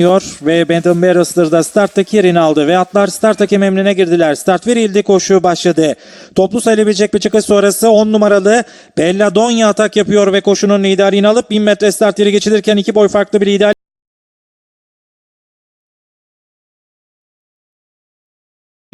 ve Benton Barrister da starttaki yerini aldı ve atlar start hakem emrine girdiler. Start verildi, koşu başladı. Toplu sayılabilecek bir çıkış sonrası 10 numaralı Belladonya atak yapıyor ve koşunun liderliğini alıp 1000 metre start yeri geçilirken iki boy farklı bir lider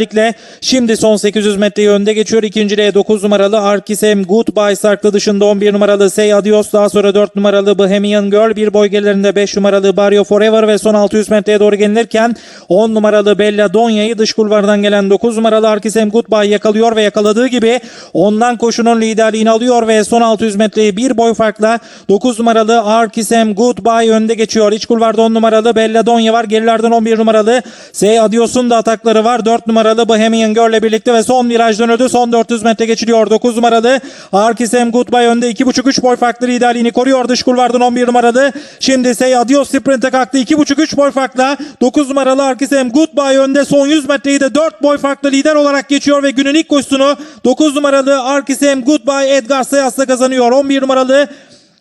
Özellikle şimdi son 800 metreyi önde geçiyor. İkinciliğe 9 numaralı Arkisem Goodbye sarklı dışında 11 numaralı Say Adios. Daha sonra 4 numaralı Bohemian Girl. Bir boy gerilerinde 5 numaralı Barrio Forever ve son 600 metreye doğru gelinirken 10 numaralı Bella Donya'yı dış kulvardan gelen 9 numaralı Arkisem Goodbye yakalıyor ve yakaladığı gibi ondan koşunun liderliğini alıyor ve son 600 metreyi bir boy farkla 9 numaralı Arkisem Goodbye önde geçiyor. İç kulvarda 10 numaralı Bella Donya var. Gerilerden 11 numaralı Say Adios'un da atakları var. 4 numaralı Bohemian Girl'le birlikte ve son viraj dönüldü. Son 400 metre geçiliyor. 9 numaralı Arkisem Goodbye önde 2.5-3 boy farklı liderliğini koruyor. Dış kulvardan 11 numaralı. Şimdi Say Adios sprinte kalktı. 2.5-3 boy farkla 9 numaralı Arkisem Goodbye önde. Son 100 metreyi de 4 boy farklı lider olarak geçiyor ve günün ilk koşusunu 9 numaralı Arkisem Goodbye Edgar Sayas'la kazanıyor. 11 numaralı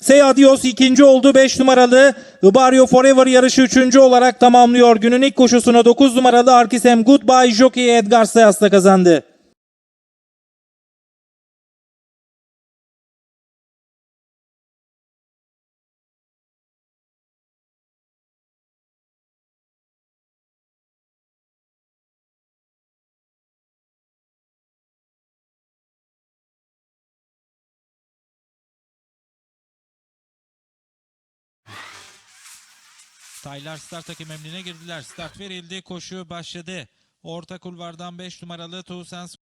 Say Adios ikinci oldu. 5 numaralı Barrio Forever yarışı üçüncü olarak tamamlıyor. Günün ilk koşusunu 9 numaralı Arkisem Goodbye Jockey Edgar Sayas'la kazandı. Taylar start takım girdiler. Start verildi. Koşu başladı. Orta kulvardan 5 numaralı Tuğsens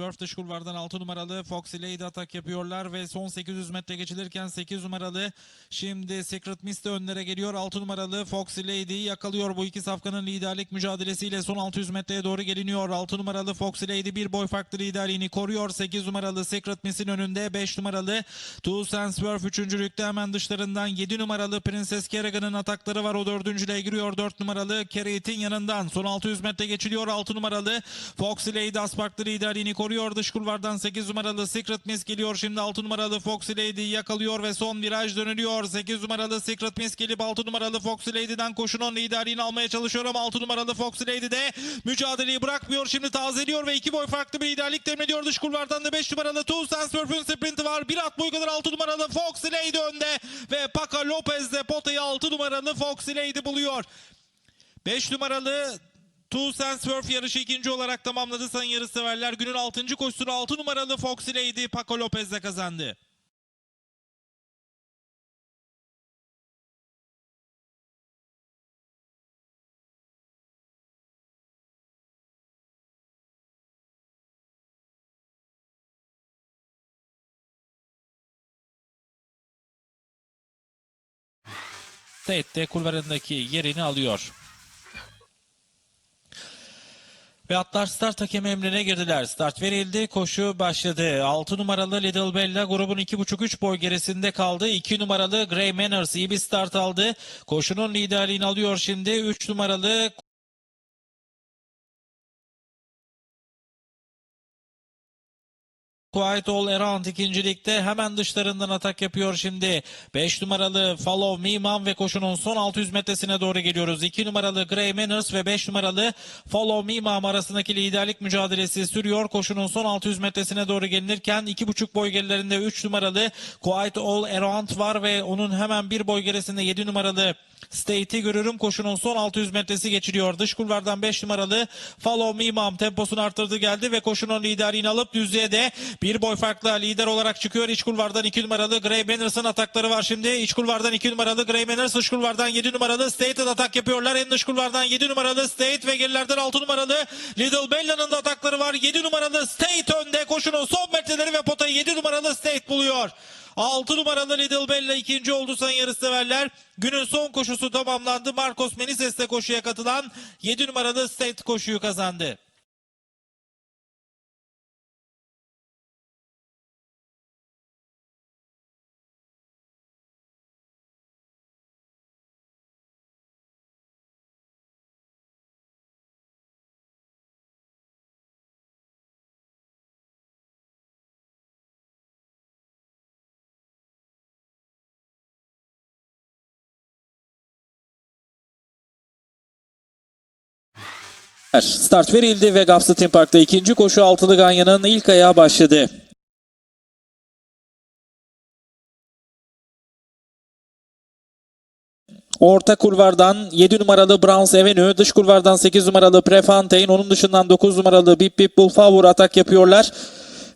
Swerve dış kulvardan 6 numaralı Foxy Lady atak yapıyorlar ve son 800 metre geçilirken 8 numaralı şimdi Secret Mist de önlere geliyor. 6 numaralı Foxy Lady'yi yakalıyor. Bu iki safkanın liderlik mücadelesiyle son 600 metreye doğru geliniyor. 6 numaralı Foxy Lady bir boy farklı liderliğini koruyor. 8 numaralı Secret Mist'in önünde 5 numaralı Two Sense Swerve üçüncülükte hemen dışlarından 7 numaralı Princess Kerrigan'ın atakları var. O dördüncülüğe giriyor. 4 numaralı Carrot'in yanından. Son 600 metre geçiliyor. 6 numaralı Foxy Lady Aspark'lı liderliğini koruyor. Dış kulvardan 8 numaralı Secret Miss geliyor. Şimdi 6 numaralı Foxy Lady'yi yakalıyor ve son viraj dönülüyor. 8 numaralı Secret Miss gelip 6 numaralı Foxy Lady'den koşunun liderliğini almaya çalışıyor ama 6 numaralı Foxy Lady de mücadeleyi bırakmıyor. Şimdi tazeliyor ve 2 boy farklı bir liderlik temin ediyor. Dış kulvardan da 5 numaralı Two Sense Surf'ün sprinti var. Bir at boyu kadar 6 numaralı Foxy Lady önde ve Paca Lopez de potayı 6 numaralı Foxy Lady buluyor. 5 numaralı Two Sense Surf yarışı ikinci olarak tamamladı sayın yarışseverler. Günün 6. koşusunu 6 numaralı Foxy Lady Paco Lopez'le kazandı. State'de kulvarındaki yerini alıyor. Ve atlar start hakemi emrine girdiler. Start verildi. Koşu başladı. 6 numaralı Little Bella grubun 2.5-3 boy gerisinde kaldı. 2 numaralı Grey Manners iyi bir start aldı. Koşunun liderliğini alıyor şimdi. 3 numaralı Quiet All Around ikincilikte hemen dışlarından atak yapıyor şimdi. 5 numaralı Follow Mom ve koşunun son 600 metresine doğru geliyoruz. 2 numaralı Grey Manners ve 5 numaralı Follow Me Mom arasındaki liderlik mücadelesi sürüyor. Koşunun son 600 metresine doğru gelinirken 2,5 boy gerilerinde 3 numaralı Quiet All Around var ve onun hemen bir boy gerisinde 7 numaralı State'i görürüm. Koşunun son 600 metresi geçiliyor. Dış kulvardan 5 numaralı Follow Me Mom temposunu arttırdı geldi ve koşunun liderliğini alıp düzlüğe de bir boy farkla lider olarak çıkıyor. İç kulvardan 2 numaralı Gray Banners'ın atakları var şimdi. İç kulvardan 2 numaralı Gray Banners, dış kulvardan 7 numaralı State'ın atak yapıyorlar. En dış kulvardan 7 numaralı State ve gerilerden 6 numaralı Little Bella'nın da atakları var. 7 numaralı State önde. Koşunun son metreleri ve potayı 7 numaralı State buluyor. 6 numaralı Little Bella ikinci oldu sayın yarışseverler. Günün son koşusu tamamlandı. Marcos Menises de koşuya katılan 7 numaralı State koşuyu kazandı. Start verildi ve Gapsı Team Park'ta ikinci koşu altılı Ganya'nın ilk ayağı başladı. Orta kulvardan 7 numaralı Browns Avenue, dış kulvardan 8 numaralı Prefontaine, onun dışından 9 numaralı Bip Bip Bullflower atak yapıyorlar.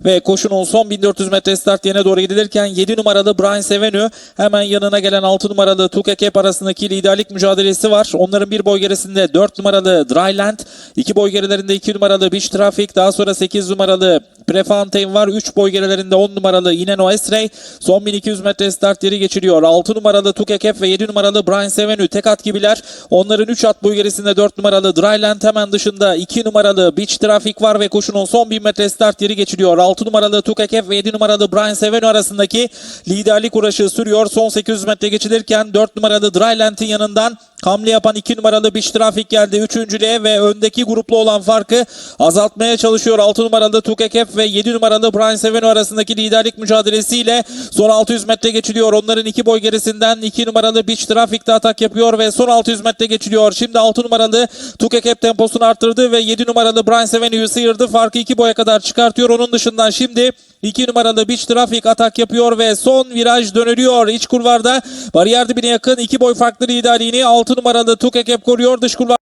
Ve koşunun son 1400 metre start yerine doğru gidilirken 7 numaralı Brian Avenue hemen yanına gelen 6 numaralı Tuka Kep arasındaki liderlik mücadelesi var. Onların bir boy gerisinde 4 numaralı Dryland, 2 boy gerilerinde 2 numaralı Beach Traffic, daha sonra 8 numaralı Prefontaine var. 3 boy gerilerinde 10 numaralı Ineno Esrey. Son 1200 metre start yeri geçiriyor. 6 numaralı Tuka Kep ve 7 numaralı Brian Avenue tek at gibiler. Onların 3 at boy gerisinde 4 numaralı Dryland hemen dışında 2 numaralı Beach Traffic var ve koşunun son 1000 metre start yeri geçiriyor. 6 numaralı Tuka Kep ve 7 numaralı Brian Avenue arasındaki liderlik uğraşı sürüyor. Son 800 metre geçilirken 4 numaralı Dryland'in yanından hamle yapan 2 numaralı Beach Traffic geldi. Üçüncülüğe ve öndeki gruplu olan farkı azaltmaya çalışıyor. 6 numaralı Tuka Kep ve 7 numaralı Brian Avenue arasındaki liderlik mücadelesiyle son 600 metre geçiliyor. Onların iki boy gerisinden 2 numaralı Beach Traffic'te atak yapıyor ve son 600 metre geçiliyor. Şimdi 6 numaralı Tuka Kep temposunu arttırdı ve 7 numaralı Brian Avenue'yu sıyırdı. Farkı 2 boya kadar çıkartıyor. Onun dışından şimdi 2 numaralı Beach Traffic atak yapıyor ve son viraj dönülüyor. İç kulvarda bariyer dibine yakın 2 boy farklı liderliğini 6 numaralı Tuka Kep koruyor. Dış kulvar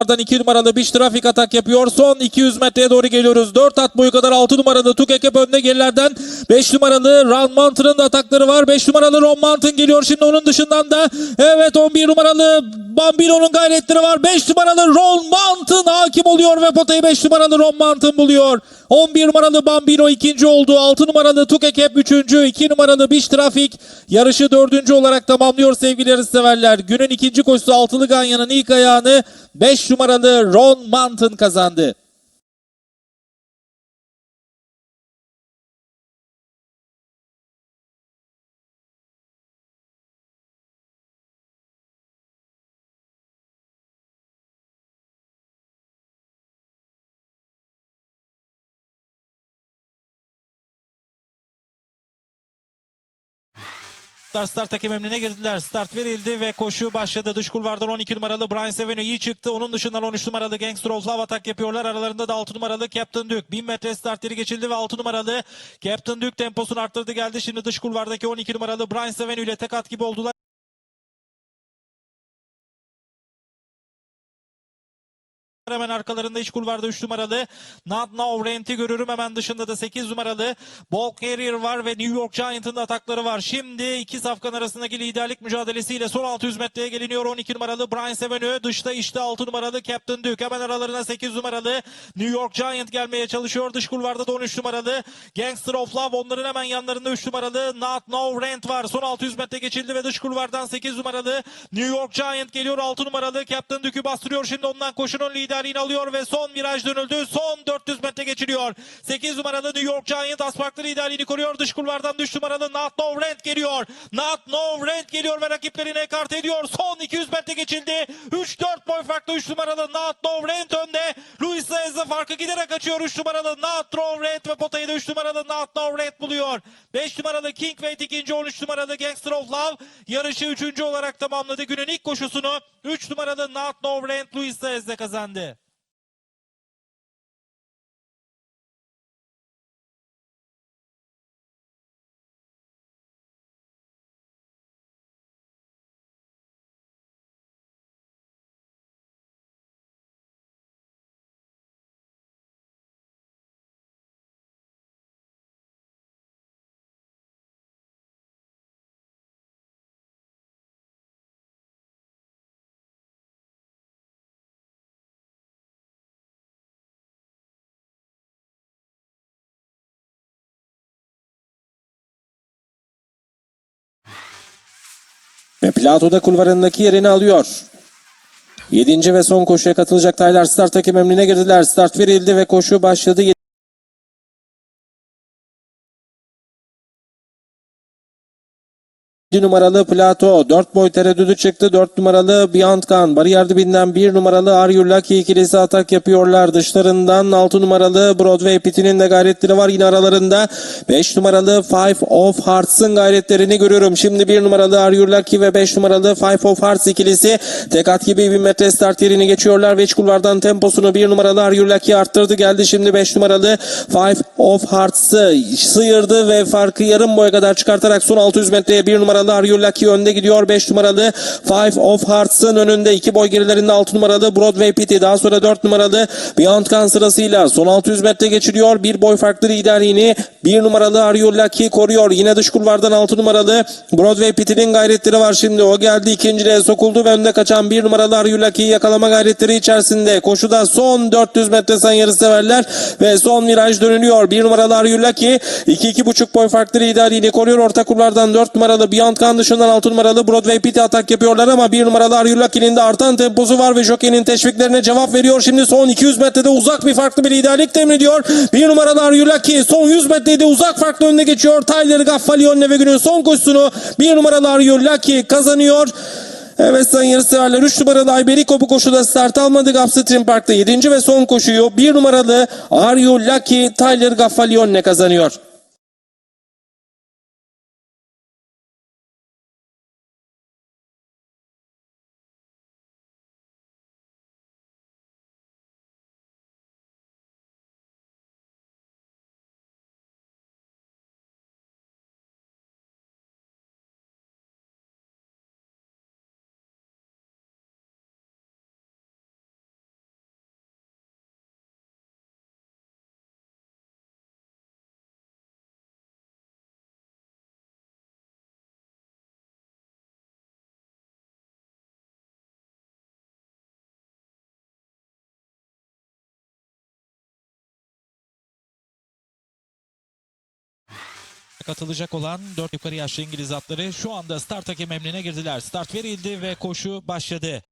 Ardından 2 numaralı Biş trafik atak yapıyor. Son 200 metreye doğru geliyoruz. 4 at boyu kadar 6 numaralı Tukekep önde gerilerden 5 numaralı Ron Mountain'ın da atakları var. 5 numaralı Ron Mountain geliyor. Şimdi onun dışından da evet 11 numaralı Bambino'nun gayretleri var. 5 numaralı Ron Mountain hakim oluyor ve potayı 5 numaralı Ron Mountain buluyor. 11 numaralı Bambino ikinci oldu. 6 numaralı Tukekep üçüncü. 2 numaralı Biş Trafik yarışı dördüncü olarak tamamlıyor sevgili yarışseverler. Günün ikinci koşusu Altılı Ganya'nın ilk ayağını 5 numaralı Ron Mountain kazandı. Start start hakem emrine girdiler. Start verildi ve koşu başladı. Dış kulvardan 12 numaralı Brian Sevenio iyi çıktı. Onun dışından 13 numaralı Gangster of Love atak yapıyorlar. Aralarında da 6 numaralı Captain Duke. 1000 metre start yeri geçildi ve 6 numaralı Captain Duke temposunu arttırdı geldi. Şimdi dış kulvardaki 12 numaralı Brian Sevenio ile tek at gibi oldular. Hemen arkalarında iç kulvarda 3 numaralı Not Now Rent'i görürüm. Hemen dışında da 8 numaralı Ball Carrier var ve New York Giant'ın da atakları var. Şimdi iki safkan arasındaki liderlik mücadelesiyle son 600 metreye geliniyor. 12 numaralı Brian Sevenue. Dışta işte 6 numaralı Captain Duke. Hemen aralarına 8 numaralı New York Giant gelmeye çalışıyor. Dış kulvarda da 13 numaralı Gangster of Love. Onların hemen yanlarında 3 numaralı Not No Rent var. Son 600 metre geçildi ve dış kulvardan 8 numaralı New York Giant geliyor. 6 numaralı Captain Duke'ü bastırıyor. Şimdi ondan koşunun liderliğini alıyor ve son viraj dönüldü. Son 400 metre geçiliyor. 8 numaralı New York Giant asparklı liderliğini koruyor. Dış kulvardan 3 numaralı Not No Rent geliyor. Not No Rent geliyor ve rakiplerini ekart ediyor. Son 200 metre geçildi. 3-4 boy farklı 3 numaralı Not No Rent önde. Luis Saez'e farkı giderek açıyor. 3 numaralı Not No Rent ve potayı da 3 numaralı Not No Rent buluyor. 5 numaralı King Wait ikinci 13 numaralı Gangster of Love yarışı 3. olarak tamamladı. Günün ilk koşusunu 3 numaralı Not No Rent Luis Saez'de kazandı. Ve Plato'da kulvarındaki yerini alıyor. Yedinci ve son koşuya katılacak Taylar start takım emrine girdiler. Start verildi ve koşu başladı. 7 numaralı Plato 4 boy tereddüdü çıktı. 4 numaralı Beyond Gun bariyer dibinden 1 numaralı Are Lucky ikilisi atak yapıyorlar. Dışlarından 6 numaralı Broadway Pit'inin de gayretleri var yine aralarında. 5 numaralı Five of Hearts'ın gayretlerini görüyorum. Şimdi 1 numaralı Are Lucky ve 5 numaralı Five of Hearts ikilisi tek at gibi 1000 metre start yerini geçiyorlar ve iç kulvardan temposunu 1 numaralı Are Lucky arttırdı. Geldi şimdi 5 numaralı Five of Hearts'ı sıyırdı ve farkı yarım boya kadar çıkartarak son 600 metreye 1 numaralı Are You Lucky önde gidiyor. 5 numaralı Five of Hearts'ın önünde 2 boy gerilerinde 6 numaralı Broadway Pit'i daha sonra 4 numaralı Beyond Gun sırasıyla son 600 metre geçiriyor. Bir boy farklı liderliğini 1 numaralı Are Lucky koruyor. Yine dış kulvardan 6 numaralı Broadway Pit'inin gayretleri var şimdi. O geldi ikinciliğe sokuldu ve önde kaçan 1 numaralı Are Lucky'yi yakalama gayretleri içerisinde. Koşuda son 400 metre sayın yarısı severler ve son viraj dönülüyor. 1 numaralı Are Lucky 2-2,5 boy farklı liderliğini koruyor. Orta kulvardan 4 numaralı Beyond Gun dışından 6 numaralı Broadway Pit'e atak yapıyorlar ama 1 numaralı Lucky'nin de artan temposu var ve Jockey'nin teşviklerine cevap veriyor. Şimdi son 200 metrede uzak bir farklı bir liderlik temin ediyor. 1 numaralı Lucky son 100 metrede uzak farklı önüne geçiyor. Tyler Gaffalione ve günün son koşusunu 1 numaralı Lucky kazanıyor. Evet sayın yarışseverler 3 numaralı Ayberico bu koşuda start almadı Gulfstream Park'ta 7. ve son koşuyu 1 numaralı Are You Lucky Tyler Gaffalione kazanıyor. Katılacak olan 4 yukarı yaşlı İngiliz atları şu anda start hakem emrine girdiler. Start verildi ve koşu başladı.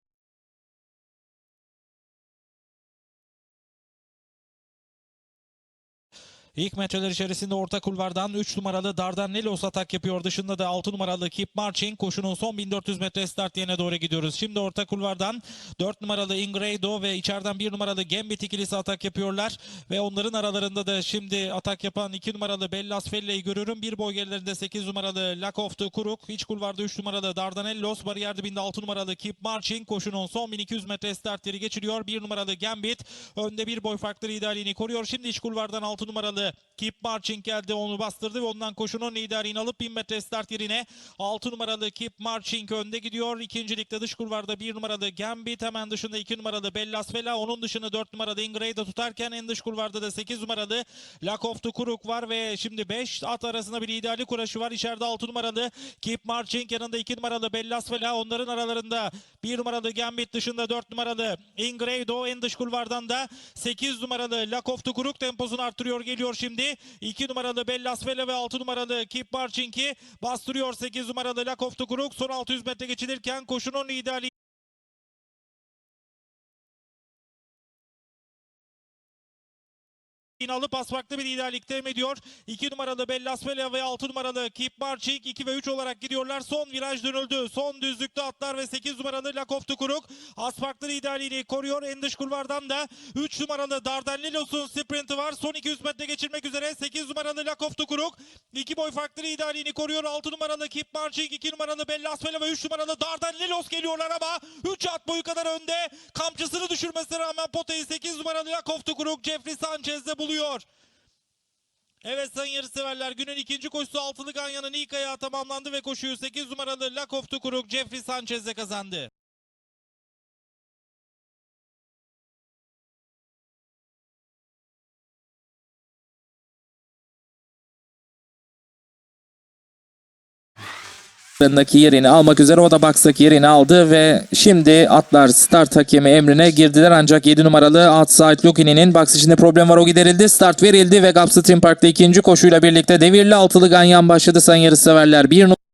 İlk metreler içerisinde orta kulvardan 3 numaralı Dardanellos atak yapıyor. Dışında da 6 numaralı Keep Marching. Koşunun son 1400 metre start yerine doğru gidiyoruz. Şimdi orta kulvardan 4 numaralı Ingredo ve içeriden 1 numaralı Gambit ikilisi atak yapıyorlar. Ve onların aralarında da şimdi atak yapan 2 numaralı Bellas Felle'yi görüyorum. Bir boy gerilerinde 8 numaralı Lack of the Kuruk. İç kulvarda 3 numaralı Dardanellos. Bariyer dibinde 6 numaralı Keep Marching. Koşunun son 1200 metre start yeri geçiriyor. 1 numaralı Gambit. Önde bir boy farklı liderliğini koruyor. Şimdi iç kulvardan 6 numaralı Keep Marching geldi onu bastırdı ve ondan koşunun liderliğini alıp 1000 metre start yerine 6 numaralı Keep Marching önde gidiyor. İkincilikte dış kulvarda 1 numaralı Gambit hemen dışında 2 numaralı Bellas Fela onun dışını 4 numaralı Ingray'da tutarken en dış kulvarda da 8 numaralı Lack of the Kuruk var ve şimdi 5 at arasında bir liderlik uğraşı var. İçeride 6 numaralı Keep Marching yanında 2 numaralı Bellas Fela onların aralarında 1 numaralı Gambit dışında 4 numaralı Ingraydo en dış kulvardan da 8 numaralı Lack of the Kuruk temposunu arttırıyor geliyor şimdi. 2 numaralı Bellas Fele ve 6 numaralı Keep Marching'i bastırıyor 8 numaralı Lack of the Kuruk. Son 600 metre geçilirken koşunun liderliği alıp az farklı bir liderlik temin ediyor. 2 numaralı Bellas Fele ve 6 numaralı Keep Marching 2 ve 3 olarak gidiyorlar. Son viraj dönüldü. Son düzlükte atlar ve 8 numaralı Lakof Tukuruk az farklı liderliğini koruyor. En dış kulvardan da 3 numaralı Dardanellos'un sprinti var. Son 200 metre geçirmek üzere 8 numaralı Lakof Tukuruk 2 boy farklı liderliğini koruyor. 6 numaralı Keep Marching 2 numaralı Bellas Fele ve 3 numaralı Dardanellos geliyorlar ama 3 at boyu kadar önde. Kamçısını düşürmesine rağmen potayı 8 numaralı Lakof Tukuruk Jeffrey Sanchez'de buluyor. Evet sayın yarışseverler günün ikinci koşusu altılı Ganya'nın ilk ayağı tamamlandı ve koşuyu 8 numaralı Lack of Tukuruk Jeffrey Sanchez'le kazandı. Yanındaki yerini almak üzere o da box'taki yerini aldı ve şimdi atlar start hakemi emrine girdiler ancak 7 numaralı Outside Lucky'nin box içinde problem var o giderildi. Start verildi ve Gulfstream Park'ta ikinci koşuyla birlikte devirli altılı ganyan başladı sayın yarışseverler. Bir numaralı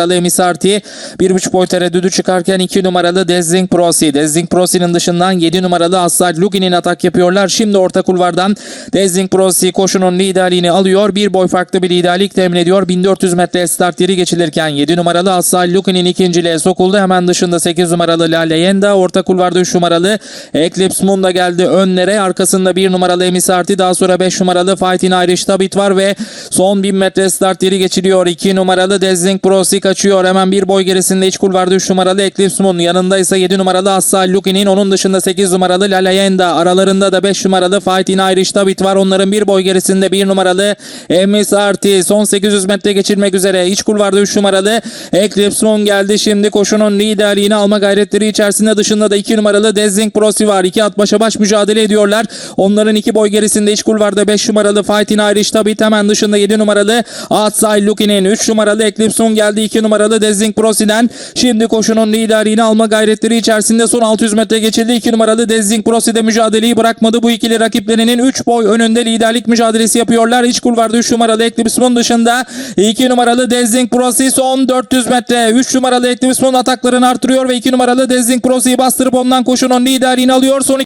Emisarti 1.5 boy tereddüdü çıkarken 2 numaralı Dezzing Prosi. Dezzing Prosi'nin dışından 7 numaralı Assad Lugin'in atak yapıyorlar. Şimdi orta kulvardan Dezzing Prosi koşunun liderliğini alıyor. Bir boy farklı bir liderlik temin ediyor. 1400 metre start yeri geçilirken 7 numaralı Assad Lugin'in ikinciliğe sokuldu. Hemen dışında 8 numaralı La Leyenda. Orta kulvarda 3 numaralı Eclipse Moon da geldi önlere. Arkasında 1 numaralı Emisarti. Daha sonra 5 numaralı Fighting Irish Tabit var ve son 1000 metre start yeri geçiliyor. 2 numaralı Dezzing Prosi kaçıyor. Hemen bir boy gerisinde iç kulvarda 3 numaralı Eclipse Moon. Yanında ise 7 numaralı Assal Lukin'in. Onun dışında 8 numaralı La Leyenda. Aralarında da 5 numaralı Fighting Irish Tabit var. Onların bir boy gerisinde 1 numaralı Emisarti. Son 800 metre geçilmek üzere. İç kulvarda 3 numaralı Eclipse Moon geldi. Şimdi koşunun liderliğini alma gayretleri içerisinde dışında da 2 numaralı Dezzing Prosi var. İki at başa baş mücadele ediyorlar. Onların iki boy gerisinde iç kulvarda 5 numaralı Fighting Irish Tabit hemen dışında 7 numaralı Atsay Lukin'in 3 numaralı Eclipse geldi 2 numaralı Dezzing Prosi'den. Şimdi koşunun liderliğini alma gayretleri içerisinde son 600 metre geçildi. 2 numaralı Dezzing Prosi de mücadeleyi bırakmadı. Bu ikili rakiplerinin 3 boy önünde liderlik mücadelesi yapıyorlar. İç kulvarda 3 numaralı Eclipse dışında 2 numaralı Dezzing Prosi son 400 metre. 3 numaralı Eclipse ataklarını artırıyor ve 2 numaralı Dezzing Prosi'yi bastırıp ondan koşunun liderliğini alıyor. Son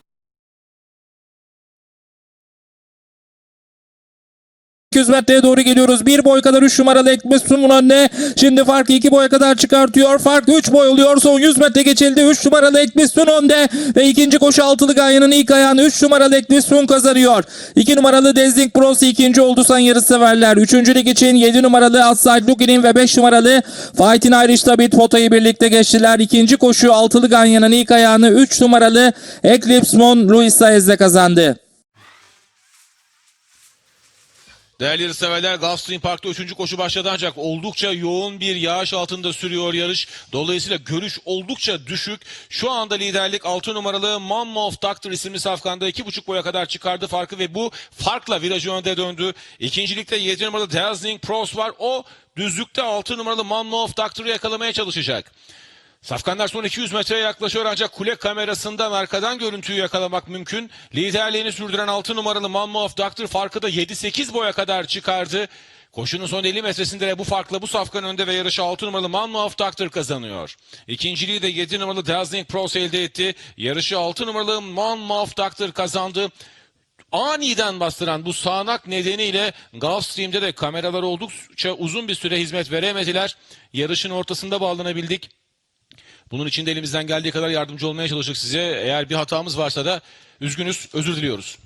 200 metreye doğru geliyoruz. Bir boy kadar 3 numaralı Ekmesum'un önüne. Şimdi farkı 2 boya kadar çıkartıyor. Fark 3 boy oluyor. Son 100 metre geçildi. 3 numaralı Ekmesun önde. Ve ikinci koşu altılı gayanın ilk ayağını 3 numaralı Ekmesun kazanıyor. 2 numaralı Dezding Prosi ikinci oldu san yarı severler. Üçüncülük için 7 numaralı Outside Lukin'in ve 5 numaralı Fighting Irish Tabit potayı birlikte geçtiler. İkinci koşu altılı ganyanın ilk ayağını 3 numaralı Eclipse Moon Luis Saez'de kazandı. Değerli yarışseverler Gulfstream Park'ta 3. koşu başladı ancak oldukça yoğun bir yağış altında sürüyor yarış. Dolayısıyla görüş oldukça düşük. Şu anda liderlik 6 numaralı Monmouth Doctor isimli safkanda 2,5 boya kadar çıkardı farkı ve bu farkla virajı önde döndü. İkincilikte 7 numaralı Dazzling Pros var. O düzlükte 6 numaralı Monmouth Doctor'ı yakalamaya çalışacak. Safkanlar son 200 metreye yaklaşıyor ancak kule kamerasından arkadan görüntüyü yakalamak mümkün. Liderliğini sürdüren 6 numaralı Monmouth Doctor farkı da 7-8 boya kadar çıkardı. Koşunun son 50 metresinde de bu farkla bu safkan önde ve yarışı 6 numaralı Monmouth Doctor kazanıyor. İkinciliği de 7 numaralı Dazzling Pros elde etti. Yarışı 6 numaralı Monmouth Doctor kazandı. Aniden bastıran bu sağanak nedeniyle Gulfstream'de de kameralar oldukça uzun bir süre hizmet veremediler. Yarışın ortasında bağlanabildik. Bunun için de elimizden geldiği kadar yardımcı olmaya çalıştık size. Eğer bir hatamız varsa da üzgünüz, özür diliyoruz.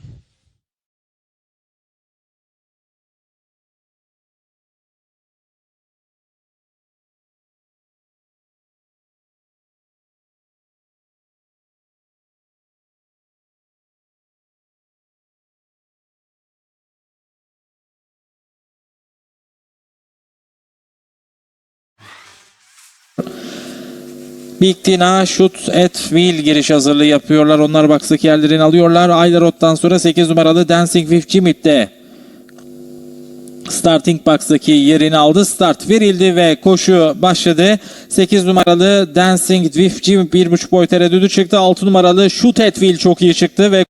Big Tina Shoot at Wheel giriş hazırlığı yapıyorlar. Onlar box'taki yerlerini alıyorlar. Aylarot'tan sonra 8 numaralı Dancing with Jimmy de Starting box'taki yerini aldı. Start verildi ve koşu başladı. 8 numaralı Dancing with Jimmy 1.5 boy tereddüdü çıktı. 6 numaralı Shoot at Wheel çok iyi çıktı ve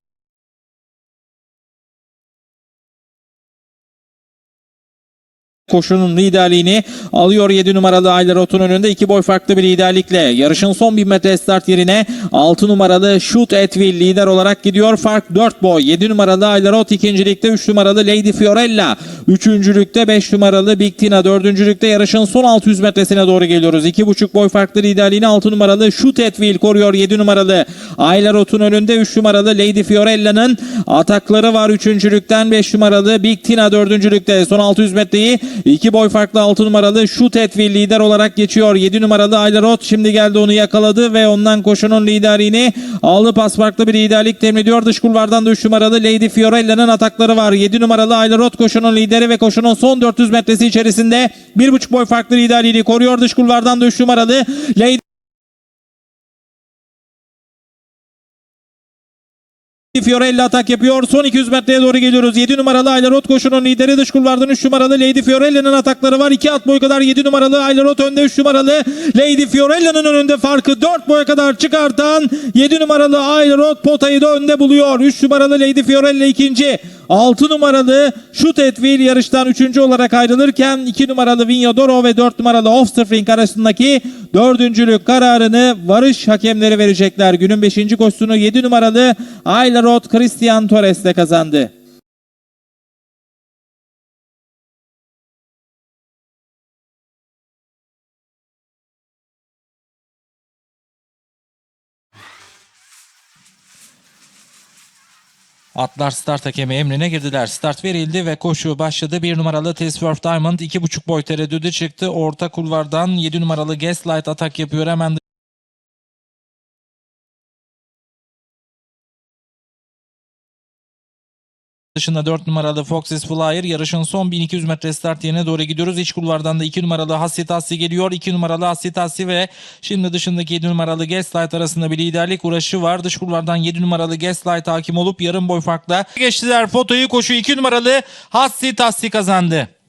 koşunun liderliğini alıyor 7 numaralı Aylarot'un önünde 2 boy farklı bir liderlikle. Yarışın son 1000 metre start yerine 6 numaralı Shoot at Will lider olarak gidiyor. Fark 4 boy. 7 numaralı Aylarot ikincilikte 3 numaralı Lady Fiorella. Üçüncülükte 5 numaralı Big Tina. Dördüncülükte yarışın son 600 metresine doğru geliyoruz. 2,5 boy farklı liderliğini 6 numaralı Shoot at Will koruyor. 7 numaralı Aylarot'un önünde 3 numaralı Lady Fiorella'nın atakları var. Üçüncülükten 5 numaralı Big Tina dördüncülükte. Son 600 metreyi 2 boy farklı 6 numaralı at Will lider olarak geçiyor. 7 numaralı Aylarot şimdi geldi onu yakaladı ve ondan koşunun liderliğini aldı. Pas farklı bir liderlik temin ediyor. Dış kulvardan da 3 numaralı Lady Fiorella'nın atakları var. 7 numaralı Aylarot koşunun lideri ve koşunun son 400 metresi içerisinde 1,5 boy farklı liderliğini koruyor. Dış kulvardan da 3 numaralı Lady Fiorella atak yapıyor. Son 200 metreye doğru geliyoruz. 7 numaralı Aylarot koşunun lideri dış kulvardan 3 numaralı Lady Fiorella'nın atakları var. 2 at boy kadar 7 numaralı Aylarot önde 3 numaralı Lady Fiorella'nın önünde farkı 4 boya kadar çıkartan 7 numaralı Aylarot potayı da önde buluyor. 3 numaralı Lady Fiorella ikinci. 6 numaralı Shoot at Will yarıştan 3. olarak ayrılırken 2 numaralı Vinyadoro ve 4 numaralı Offspring arasındaki dördüncülük kararını varış hakemleri verecekler. Günün 5. koşusunu 7 numaralı Ayla Road Christian Torres'le kazandı. Atlar start hakemi emrine girdiler. Start verildi ve koşu başladı. Bir numaralı Tesworth Diamond iki buçuk boy tereddüdü çıktı. Orta kulvardan 7 numaralı Gaslight atak yapıyor. Hemen dışında 4 numaralı Foxes Flyer yarışın son 1200 metre start yerine doğru gidiyoruz. İç kulvardan da 2 numaralı Hassitassi geliyor. 2 numaralı Hassitassi ve şimdi dışındaki 7 numaralı Gaslight arasında bir liderlik uğraşı var. Dış kulvardan 7 numaralı Gaslight hakim olup yarım boy farkla geçtiler. Fotoyu koşu 2 numaralı Hassitassi kazandı.